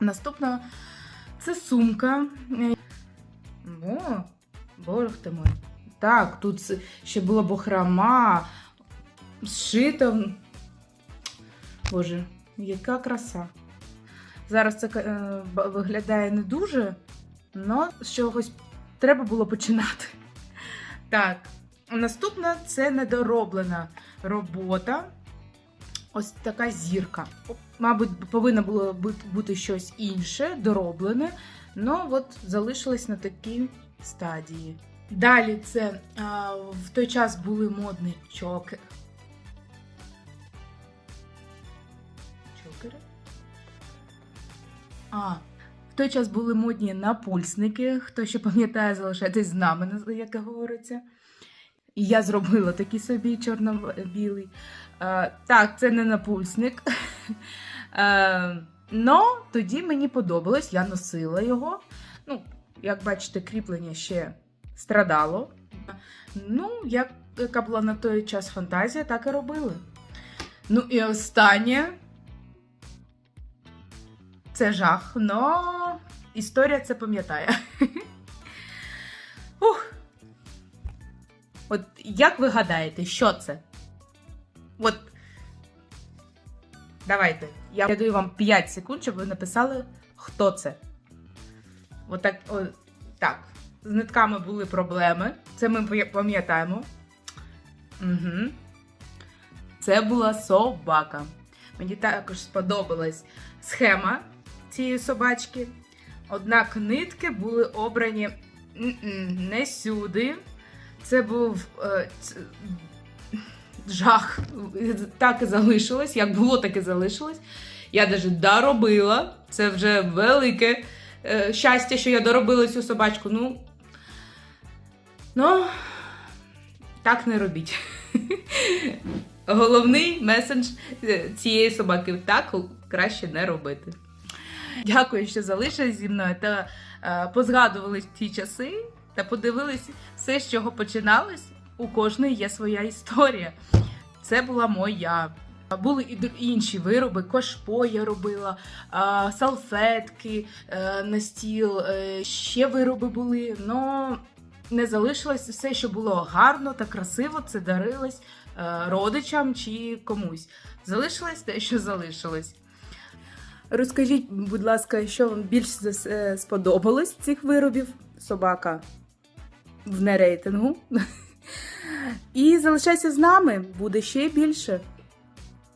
Наступна це сумка. О, боже ти мой. Так, тут ще була бохрома, зшита. Боже, яка краса. Зараз це е, виглядає не дуже, але з чогось треба було починати. Так, наступна це недороблена робота. Ось така зірка. Мабуть, повинно було бути щось інше, дороблене, але от залишилось на такій стадії. Далі це а, в той час були модні чокери. Чокери? А, в той час були модні напульсники. Хто ще пам'ятає, залишайтесь з нами, як говориться. І я зробила такий собі чорно-білий. Е, так, це не напульсник. Е, но тоді мені подобалось, я носила його. Ну, як бачите, кріплення ще страдало. Ну, як, яка була на той час фантазія, так і робили. Ну і останнє. Це жах, но історія це пам'ятає. От як ви гадаєте, що це? От. Давайте. Я даю вам 5 секунд, щоб ви написали, хто це. От так. З нитками були проблеми. Це ми пам'ятаємо. Угу. Це була собака. Мені також сподобалась схема цієї собачки. Однак нитки були обрані не сюди. Це був е, ц- жах. Так і залишилось. Як було, так і залишилось. Я навіть доробила. Це вже велике е, щастя, що я доробила цю собачку. Ну, ну так не робіть. Головний меседж е, цієї собаки так краще не робити. Дякую, що залишились зі мною та е, позгадували ті часи та подивились все, з чого починалось. У кожної є своя історія. Це була моя. Були і інші вироби, кошпо я робила, салфетки е, на стіл, е, ще вироби були, але не залишилось все, що було гарно та красиво, це дарилось е, родичам чи комусь. Залишилось те, що залишилось. Розкажіть, будь ласка, що вам більш сподобалось з цих виробів? Собака в нерейтингу. І залишайся з нами, буде ще більше.